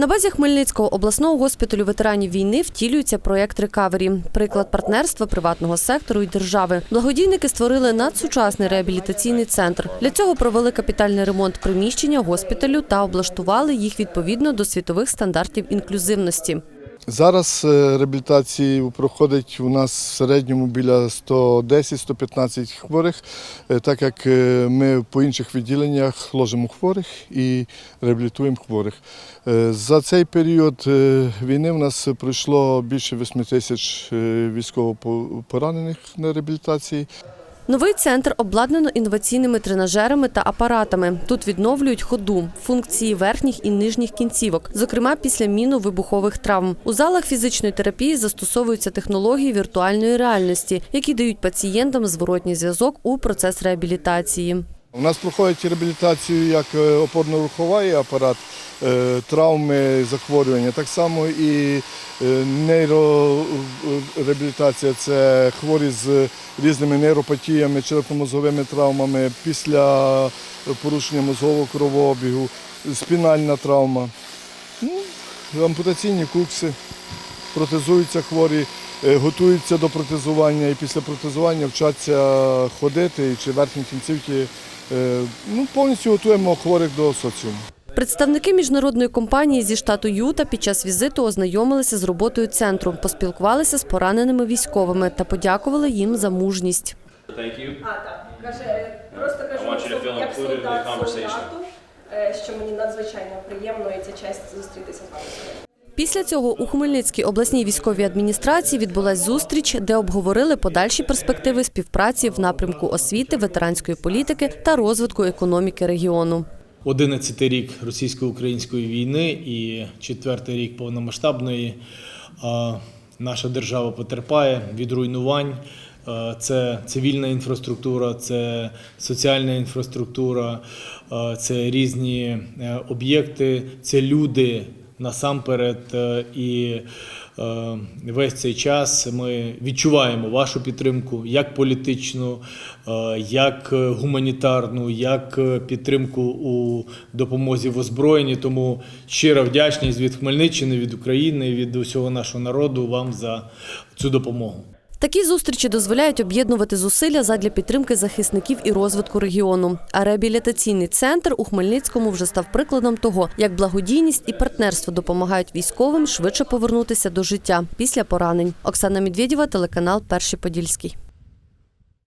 На базі Хмельницького обласного госпіталю ветеранів війни втілюється проєкт «Рекавері» – приклад партнерства приватного сектору і держави. Благодійники створили надсучасний реабілітаційний центр. Для цього провели капітальний ремонт приміщення госпіталю та облаштували їх відповідно до світових стандартів інклюзивності. Зараз е, реабілітації проходить у нас в середньому біля 110-115 хворих, е, так як е, ми по інших відділеннях ложимо хворих і реабілітуємо хворих. За цей період війни в нас пройшло більше 8 тисяч військовопоранених на реабілітації. Новий центр обладнано інноваційними тренажерами та апаратами. Тут відновлюють ходу, функції верхніх і нижніх кінцівок, зокрема після міновибухових травм. У залах фізичної терапії застосовуються технології віртуальної реальності, які дають пацієнтам зворотній зв'язок у процес реабілітації. У нас проходить реабілітацію як е, опорно-руховий апарат, е, травми, захворювання. Так само і е, нейрореабілітація це хворі з різними нейропатіями, черепно-мозговими травмами, після порушення мозгового кровообігу, спінальна травма, ну, ампутаційні кукси, протезуються хворі. Е, Готуються до протезування і після протезування вчаться ходити чи верхні кінцівки Е, Ну, повністю готуємо хворих до соціуму. Представники міжнародної компанії зі штату Юта під час візиту ознайомилися з роботою центру, поспілкувалися з пораненими військовими та подякували їм за мужність. Каже, просто кажу, як солдат солдату, е, що мені надзвичайно приємно і це честь зустрітися з вами. Після цього у Хмельницькій обласній військовій адміністрації відбулась зустріч, де обговорили подальші перспективи співпраці в напрямку освіти, ветеранської політики та розвитку економіки регіону. 11 рік російсько-української війни і четвертий рік повномасштабної наша держава потерпає від руйнувань. Це цивільна інфраструктура, це соціальна інфраструктура, це різні е, об'єкти, це люди насамперед. е, І е, весь цей час ми відчуваємо вашу підтримку як політичну, е, як гуманітарну, як підтримку у допомозі в озброєнні. Тому щира вдячність від Хмельниччини, від України, від усього нашого народу вам за цю допомогу. Такі зустрічі дозволяють об'єднувати зусилля задля підтримки захисників і розвитку регіону. А реабілітаційний центр у Хмельницькому вже став прикладом того, як благодійність і партнерство допомагають військовим швидше повернутися до життя після поранень. Оксана Медведєва, телеканал Перший Подільський.